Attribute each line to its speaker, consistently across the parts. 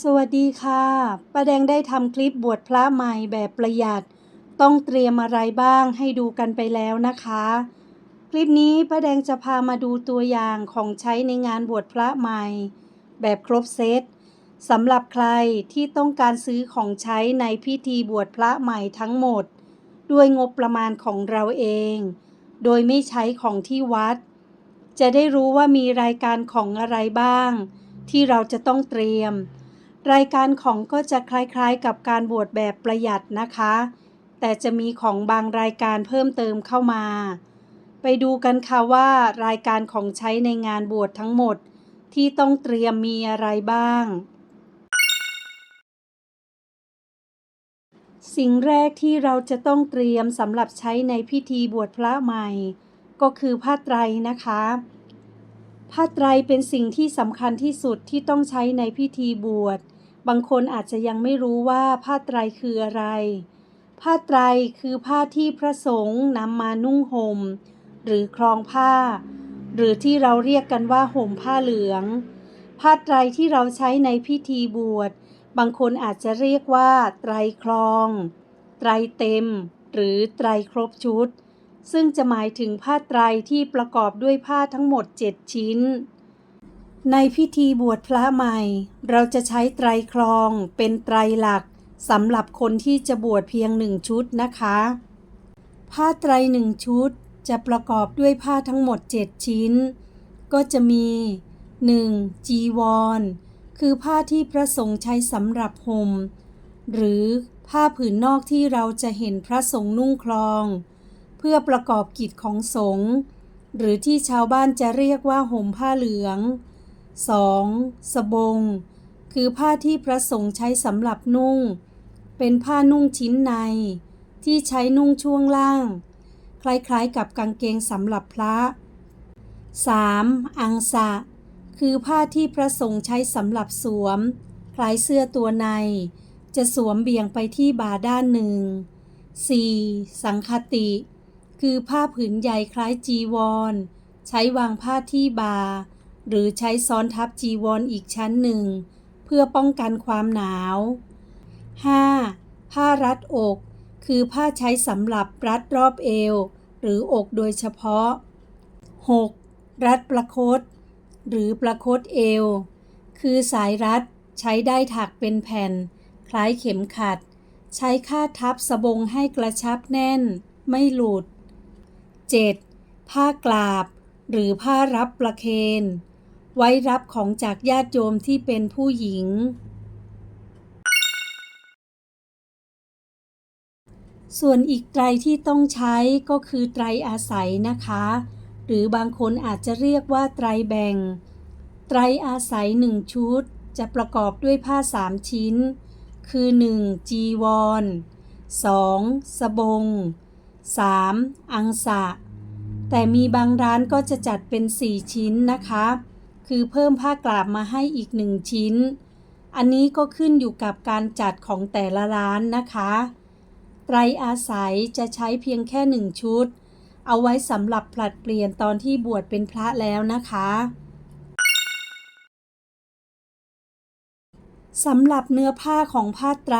Speaker 1: สวัสดีค่ะป้าแดงได้ทำคลิปบวชพระใหม่แบบประหยัด ต้องเตรียมอะไรบ้างให้ดูกันไปแล้วนะคะ คลิปนี้ป้าแดงจะพามาดูตัวอย่างของใช้ในงานบวชพระใหม่ แบบครบเซตสำหรับใครที่ต้องการซื้อของใช้ในพิธีบวชพระใหม่ทั้งหมด ด้วยงบประมาณของเราเอง โดยไม่ใช้ของที่วัด จะได้รู้ว่ามีรายการของอะไรบ้าง ที่เราจะต้องเตรียม รายการของก็จะคล้ายๆกับการบวชแบบประหยัดนะคะ แต่จะมีของบางรายการเพิ่มเติมเข้ามา ไปดูกันค่ะว่ารายการของใช้ในงานบวชทั้งหมด ที่ต้องเตรียมมีอะไรบ้าง สิ่งแรกที่เราจะต้องเตรียมสำหรับใช้ในพิธีบวชพระใหม่ ก็คือผ้าไตรนะคะผ้าไตรเป็นสิ่งที่สำคัญที่สุดที่ต้องใช้ในพิธีบวช บางคนอาจจะยังไม่รู้ว่าผ้าไตรคืออะไร ผ้าไตรคือผ้าที่พระสงฆ์นำมานุ่งห่ม หรือครองผ้า หรือที่เราเรียกกันว่าห่มผ้าเหลือง ผ้าไตรที่เราใช้ในพิธีบวช บางคนอาจจะเรียกว่า ไตรครอง ไตรเต็ม หรือไตรครบชุด ซึ่งจะหมายถึงผ้าไตรที่ประกอบด้วยผ้าทั้งหมด 7 ชิ้น ในพิธีบวชพระใหม่ เราจะใช้ไตรครองเป็นไตรหลักสำหรับคนที่จะบวชเพียงหนึ่งชุดนะคะ ผ้าไตรหนึ่งชุดจะประกอบด้วยผ้าทั้งหมด 7 ชิ้น ก็จะมี 1. จีวร คือผ้าที่พระสงฆ์ใช้สำหรับห่มหรือผ้าผืนนอกที่เราจะเห็นพระสงฆ์นุ่งคลอง เพื่อประกอบกิจของสงฆ์หรือที่ชาวบ้านจะเรียกว่าห่มผ้าเหลือง 2. สบง คือผ้าที่พระสงฆ์ใช้สำหรับนุ่ง เป็นผ้านุ่งชิ้นใน ที่ใช้นุ่งช่วงล่าง คล้ายๆกับกางเกงสำหรับพระ 3. อังสะ คือผ้าที่พระสงฆ์ใช้สำหรับสวม คล้ายเสื้อตัวใน จะสวมเบี่ยงไปที่บ่าด้านหนึ่ง 4. สังคติ คือผ้าผืนใหญ่คล้ายจีวร ใช้วางผ้าที่บ่า หรือใช้ซ้อนทับจีวรออีกชั้นหนึ่ง เพื่อป้องกันความหนาว 5. ผ้ารัดอก คือผ้าใช้สำหรับรัดรอบเอว หรืออกโดยเฉพาะ 6. รัดประคต หรือประคตเอว คือสายรัดใช้ได้ถักเป็นแผ่น คล้ายเข็มขัด ใช้คาดทับสบงให้กระชับแน่น ไม่หลุด 7. ผ้ากลาบ หรือผ้ารับประเคน ไว้รับของจากญาติโยมที่เป็นผู้หญิง ส่วนอีกไตรที่ต้องใช้ก็คือไตรอาศัยนะคะ หรือบางคนอาจจะเรียกว่าไตรแบ่ง ไตรอาศัยหนึ่งชุด จะประกอบด้วยผ้าสามชิ้น คือ 1. จีวร 2. สบง 3. อังสะ แต่มีบางร้านก็จะจัดเป็น 4 ชิ้นนะคะ คือเพิ่มผ้ากลาบมาให้อีกหนึ่งชิ้น อันนี้ก็ขึ้นอยู่กับการจัดของแต่ละร้านนะคะไตรอาศัยจะใช้เพียงแค่หนึ่งชุด เอาไว้สำหรับผลัดเปลี่ยนตอนที่บวชเป็นพระแล้วนะคะสำหรับเนื้อผ้าของผ้าไตร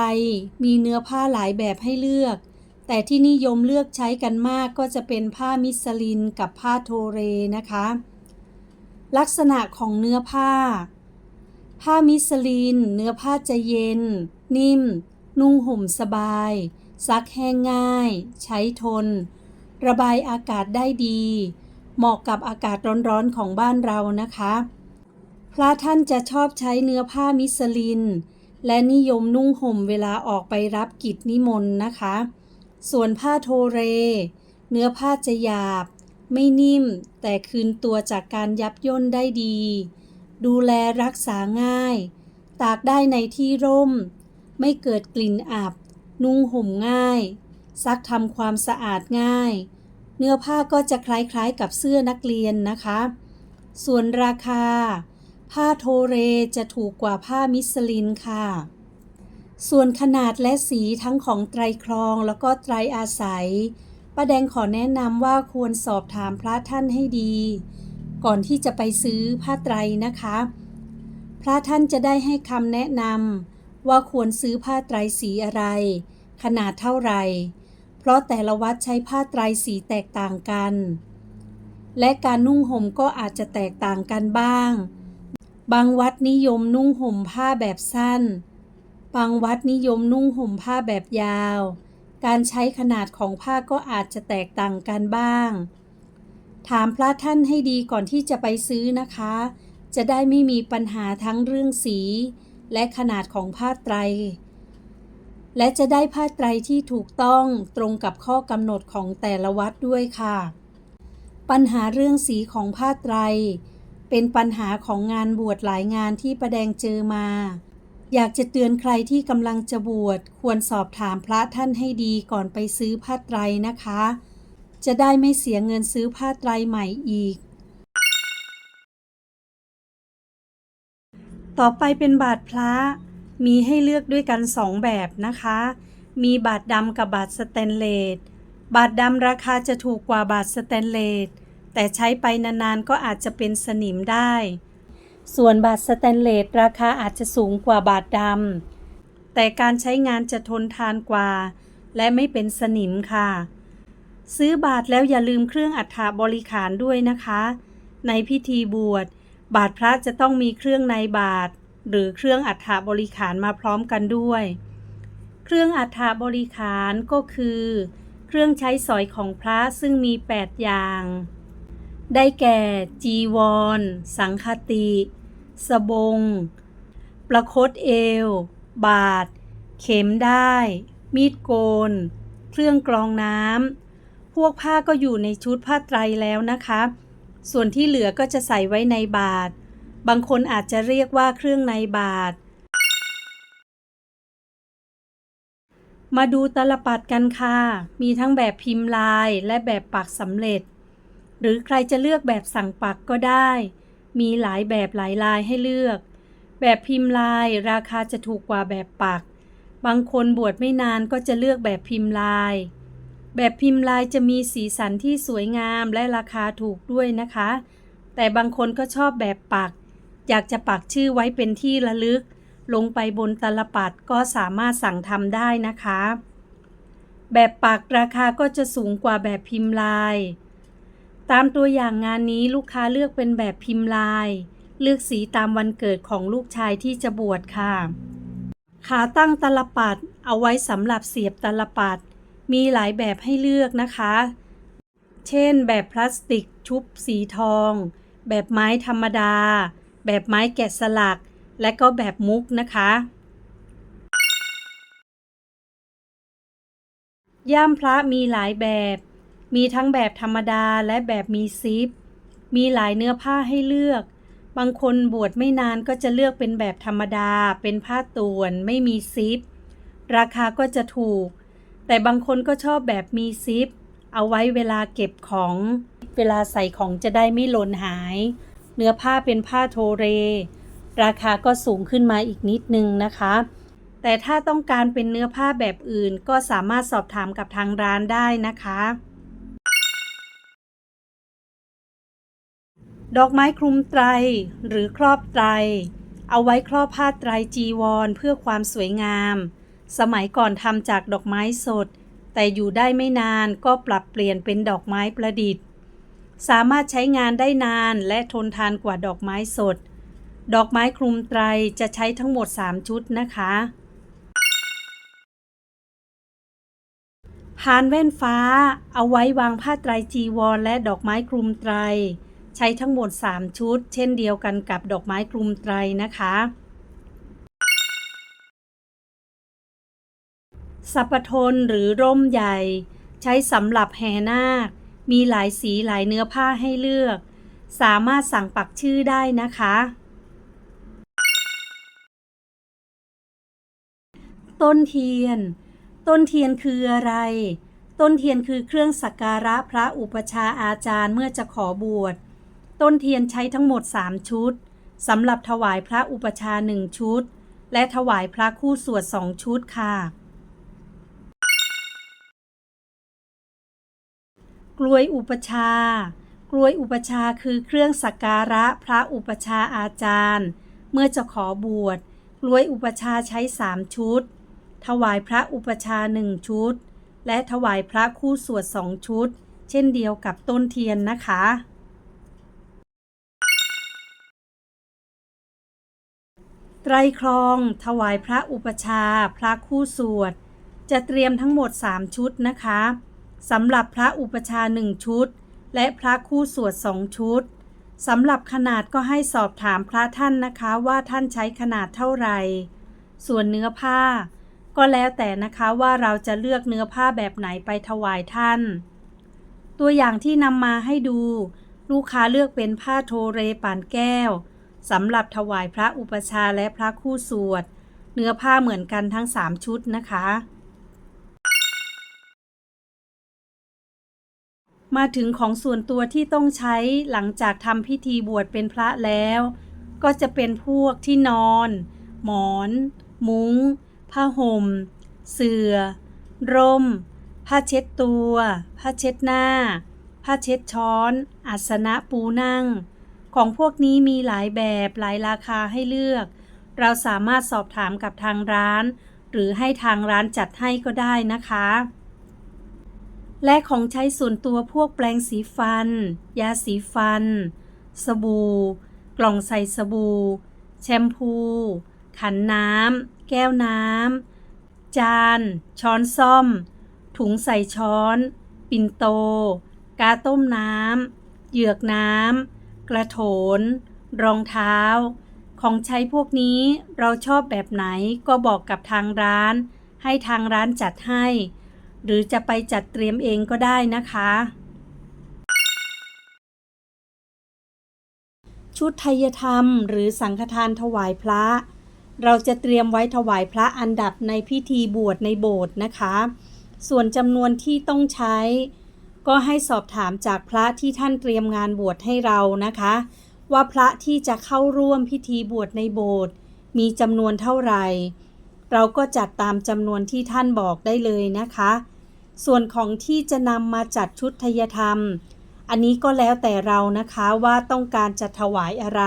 Speaker 1: มีเนื้อผ้าหลายแบบให้เลือก แต่ที่นิยมเลือกใช้กันมากก็จะเป็นผ้ามิสลินกับผ้าโทเรนะคะ ลักษณะของเนื้อผ้า ผ้ามิสลินเนื้อผ้าจะเย็น นิ่ม นุ่งห่มสบาย ซักแห้งง่าย ใช้ทน ระบายอากาศได้ดี เหมาะกับอากาศร้อนๆของบ้านเรานะคะ พระท่านจะชอบใช้เนื้อผ้ามิสลิน และนิยมนุ่งห่มเวลาออกไปรับกิจนิมนต์นะคะ ส่วนผ้าโทเร เนื้อผ้าจะหยาบ ไม่นิ่ม แต่คืนตัวจากการยับย่นได้ดี ดูแลรักษาง่าย ตากได้ในที่ร่ม ไม่เกิดกลิ่นอับ นุ่งห่มง่าย ซักทำความสะอาดง่าย เนื้อผ้าก็จะคล้ายๆกับเสื้อนักเรียนนะคะ ส่วนราคา ผ้าโทเรจะถูกกว่าผ้ามิสลินค่ะ ส่วนขนาดและสีทั้งของไตรครองแล้วก็ไตรอาศัย ป้าแดงขอแนะนำว่าควรสอบถามพระท่านให้ดี ก่อนที่จะไปซื้อผ้าไตรนะคะ พระท่านจะได้ให้คำแนะนำว่าควรซื้อผ้าไตรสีอะไร ขนาดเท่าไหร่ เพราะแต่ละวัดใช้ผ้าไตรสีแตกต่างกัน และการนุ่งห่มก็อาจจะแตกต่างกันบ้าง บางวัดนิยมนุ่งห่มผ้าแบบสั้น บางวัดนิยมนุ่งห่มผ้าแบบยาว การใช้ขนาดของผ้าก็อาจจะแตกต่างกันบ้าง ถามพระท่านให้ดีก่อนที่จะไปซื้อนะคะ จะได้ไม่มีปัญหาทั้งเรื่องสี และขนาดของผ้าไตร และจะได้ผ้าไตรที่ถูกต้องตรงกับข้อกำหนดของแต่ละวัดด้วยค่ะ ปัญหาเรื่องสีของผ้าไตร เป็นปัญหาของงานบวชหลายงานที่ประแดงเจอมา อยากจะเตือนใครที่กำลังจะบวชควรสอบถามพระท่านให้ดีก่อนไปซื้อผ้าไตรนะคะ จะได้ไม่เสียเงินซื้อผ้าไตรใหม่อีก ต่อไปเป็นบาทพระ มีให้เลือกด้วยกันสองแบบนะคะ มีบาทดำกับบาทสแตนเลส บาทดำราคาจะถูกกว่าบาทสแตนเลส แต่ใช้ไปนานๆก็อาจจะเป็นสนิมได้ ส่วนบาทสแตนเลสราคาอาจจะสูงกว่าบาทดำ แต่การใช้งานจะทนทานกว่า และไม่เป็นสนิมค่ะ ซื้อบาทแล้วอย่าลืมเครื่องอัฐบริขารด้วยนะคะ ในพิธีบวช บาทพระจะต้องมีเครื่องในบาท หรือเครื่องอัฐบริขารมาพร้อมกันด้วย เครื่องอัฐบริขารก็คือ เครื่องใช้สอยของพระซึ่งมี 8 อย่าง ได้แก่ จีวร สังคติ สบง ประคตเอว บาท เข็มได้ มีดโกน เครื่องกรองน้ำ พวกผ้าก็อยู่ในชุดผ้าไตรแล้วนะคะ ส่วนที่เหลือก็จะใส่ไว้ในบาท บางคนอาจจะเรียกว่าเครื่องในบาท มาดูตลปัดกันค่ะ มีทั้งแบบพิมพ์ลายและแบบปักสำเร็จ หรือใครจะเลือกแบบสั่งปักก็ได้ มีหลายแบบหลายลายให้เลือก แบบพิมพ์ลายราคาจะถูกกว่าแบบปัก บางคนบวชไม่นานก็จะเลือกแบบพิมพ์ลาย แบบพิมพ์ลายจะมีสีสันที่สวยงามและราคาถูกด้วยนะคะ แต่บางคนก็ชอบแบบปัก อยากจะปักชื่อไว้เป็นที่ระลึก ลงไปบนตลปัดก็สามารถสั่งทำได้นะคะ แบบปักราคาก็จะสูงกว่าแบบพิมพ์ลาย ตามตัวอย่างงานนี้ลูกค้าเลือกเป็นแบบพิมพ์ลาย เลือกสีตามวันเกิดของลูกชายที่จะบวชค่ะ ขาตั้งตลปัดเอาไว้สำหรับเสียบตลปัด มีหลายแบบให้เลือกนะคะ เช่น แบบพลาสติกชุบสีทอง แบบไม้ธรรมดา แบบไม้แกะสลัก และก็แบบมุกนะคะย่ามพระมีหลายแบบ มีทั้งแบบธรรมดาและแบบมีซิป มีหลายเนื้อผ้าให้เลือก บางคนบวชไม่นานก็จะเลือกเป็นแบบธรรมดา เป็นผ้าต่วนไม่มีซิป ราคาก็จะถูก แต่บางคนก็ชอบแบบมีซิป เอาไว้เวลาเก็บของ เวลาใส่ของจะได้ไม่หล่นหาย เนื้อผ้าเป็นผ้าโทเร ราคาก็สูงขึ้นมาอีกนิดนึงนะคะแต่ถ้าต้องการเป็นเนื้อผ้าแบบอื่นก็สามารถสอบถามกับทางร้านได้นะคะ ดอกไม้คลุมไตรหรือครอบไตร เอาไว้ครอบผ้าไตรจีวรเพื่อความสวยงาม สมัยก่อนทำจากดอกไม้สด แต่อยู่ได้ไม่นานก็ปรับเปลี่ยนเป็นดอกไม้ประดิษฐ์ สามารถใช้งานได้นานและทนทานกว่าดอกไม้สด ดอกไม้คลุมไตรจะใช้ทั้งหมด 3 ชุดนะคะ พานแว่นฟ้า เอาไว้วางผ้าไตรจีวรและดอกไม้คลุมไตร ใช้ทั้งหมด 3 ชุด เช่นเดียวกันกับดอกไม้คลุมไตรนะคะสัปทนหรือร่มใหญ่ ใช้สำหรับแห่นาค มีหลายสีหลายเนื้อผ้าให้เลือก สามารถสั่งปักชื่อได้นะคะ ต้นเทียน ต้นเทียนคืออะไร ต้นเทียนคือเครื่องสักการะพระอุปชาอาจารย์เมื่อจะขอบวช ต้นเทียนใช้ทั้งหมด 3 ชุดสำหรับถวายพระอุปชาหนึ่งชุด และถวายพระคู่สวดสองชุดค่ะ กลวยอุปชากลวยอุปชาคือเครื่องสักการะพระอุปชาอาจารย์ เมื่อจะขอบวชกลวยอุปชาใช้สามชุด ถวายพระอุปชาหนึ่งชุด และถวายพระคู่สวดสองชุด เช่นเดียวกับต้นเทียนนะคะ รครอง ถวายพระอุปชา พระคู่สวด จะเตรียมทั้งหมด 3 ชุดนะคะสำหรับพระอุปชาย์หนึ่งชุด และพระคู่สวดสองชุดสำหรับขนาดก็ให้สอบถามพระท่านนะคะว่าท่านใช้ขนาดเท่าไหร่ ส่วนเนื้อผ้า ก็แล้วแต่นะคะว่าเราจะเลือกเนื้อผ้าแบบไหนไปถวายท่าน ตัวอย่างที่นำมาให้ดู ลูกค้าเลือกเป็นผ้าโทเรป่านแก้ว สำหรับถวายพระอุปชาและพระคู่สวด เนื้อผ้าเหมือนกันทั้ง 3 ชุดนะคะ มาถึงของส่วนตัวที่ต้องใช้หลังจากทำพิธีบวชเป็นพระแล้ว ก็จะเป็นพวกที่นอน หมอน มุง้ง ผ้าห่ม เสื่อ ร่ม ผ้าเช็ดตัว ผ้าเช็ดหน้า ผ้าเช็ดช้อน อาสนะปูนั่ง ของพวกนี้มีหลายแบบหลายราคาให้เลือก เราสามารถสอบถามกับทางร้าน หรือให้ทางร้านจัดให้ก็ได้นะคะ และของใช้ส่วนตัวพวกแปรงสีฟัน ยาสีฟัน สบู่ กล่องใส่สบู่ แชมพู ขันน้ำ แก้วน้ำ จาน ช้อนซ่อม ถุงใส่ช้อน ปิ่นโต กาต้มน้ำ เหยือกน้ำ กระโถน รองเท้า ของใช้พวกนี้เราชอบแบบไหนก็บอกกับทางร้าน ให้ทางร้านจัดให้ หรือจะไปจัดเตรียมเองก็ได้นะคะ ชุดไทยธรรมหรือสังฆทานถวายพระ เราจะเตรียมไว้ถวายพระอันดับในพิธีบวชในโบสถ์นะคะ ส่วนจำนวนที่ต้องใช้ ก็ให้สอบถามจากพระที่ท่านเตรียมงานบวชให้เรานะคะ ว่าพระที่จะเข้าร่วมพิธีบวชในโบสถ์มีจำนวนเท่าไหร่ เราก็จัดตามจำนวนที่ท่านบอกได้เลยนะคะ ส่วนของที่จะนำมาจัดชุดทยธรรม อันนี้ก็แล้วแต่เรานะคะว่าต้องการจะถวายอะไร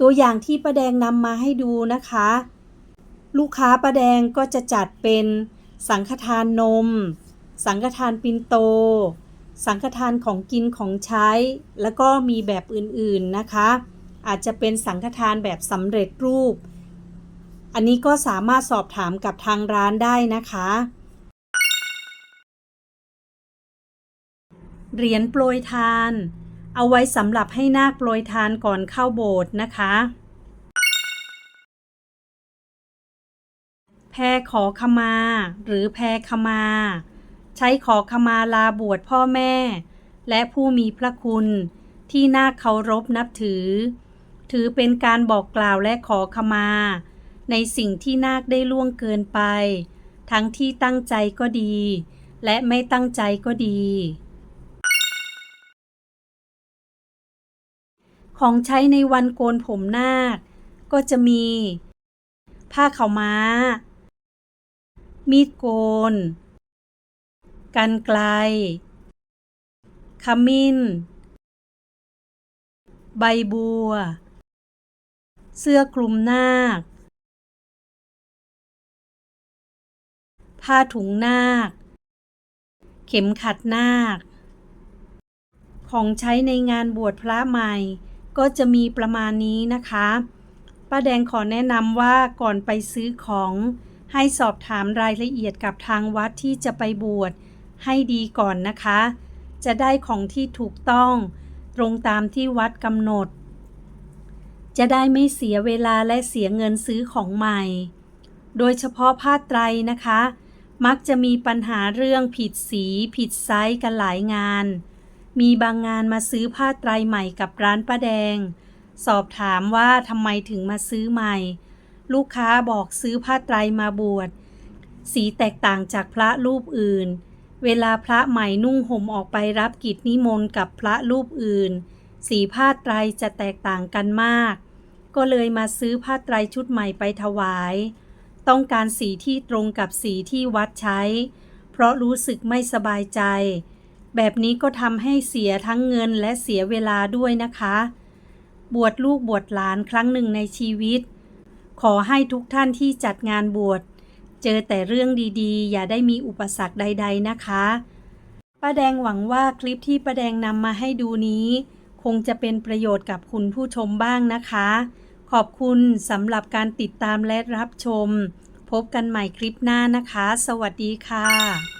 Speaker 1: ตัวอย่างที่ประแดงนำมาให้ดูนะคะ ลูกค้าประแดงก็จะจัดเป็นสังฆทานนม สังฆทานปินโต สังฆทานของกินของใช้ แล้วก็มีแบบอื่นๆนะคะ อาจจะเป็นสังฆทานแบบสำเร็จรูป อันนี้ก็สามารถสอบถามกับทางร้านได้นะคะ เหรียญโปรยทาน เอาไว้สำหรับให้นาคโปรยทานก่อนเข้าโบสถ์นะคะแพรขอขมา หรือแพรขมา ใช้ขอขมาลาบวชพ่อแม่ และผู้มีพระคุณที่นาคเคารพนับถือ ถือเป็นการบอกกล่าวและขอขมา ในสิ่งที่นาคได้ล่วงเกินไป ทั้งที่ตั้งใจก็ดี และไม่ตั้งใจก็ดี ของใช้ในวันโกนผมนาค ก็จะมี ผ้าขาวม้า มีดโกน กันไกล ขมิ้น ใบบัว เสื้อคลุมนาค ผ้าถุงนาค เข็มขัดนาค ของใช้ในงานบวชพระใหม่ ก็จะมีประมาณนี้นะคะ ป้าแดงขอแนะนำว่าก่อนไปซื้อของให้สอบถามรายละเอียดกับทางวัดที่จะไปบวช ให้ดีก่อนนะคะ จะได้ของที่ถูกต้อง ตรงตามที่วัดกำหนด จะได้ไม่เสียเวลาและเสียเงินซื้อของใหม่ โดยเฉพาะผ้าไตรนะคะ มักจะมีปัญหาเรื่องผิดสีผิดไซส์กันหลายงาน มีบางงานมาซื้อผ้าไตรใหม่กับร้านป้าแดง สอบถามว่าทำไมถึงมาซื้อใหม่ ลูกค้าบอกซื้อผ้าไตรมาบวชสีแตกต่างจากพระรูปอื่น เวลาพระใหม่นุ่งห่มออกไปรับกิจนิมนต์กับพระรูปอื่น สีผ้าไตรจะแตกต่างกันมาก ก็เลยมาซื้อผ้าไตรชุดใหม่ไปถวาย ต้องการสีที่ตรงกับสีที่วัดใช้ เพราะรู้สึกไม่สบายใจ แบบนี้ก็ทำให้เสียทั้งเงินและเสียเวลาด้วยนะคะ บวชลูกบวชหลานครั้งหนึ่งในชีวิต ขอให้ทุกท่านที่จัดงานบวช เจอแต่เรื่องดีๆ อย่าได้มีอุปสรรคใด ๆ นะคะป้าแดงหวังว่าคลิปที่ป้าแดงนำมาให้ดูนี้ คงจะเป็นประโยชน์กับคุณผู้ชมบ้างนะคะ ขอบคุณสำหรับการติดตามและรับชม พบกันใหม่คลิปหน้านะคะ สวัสดีค่ะ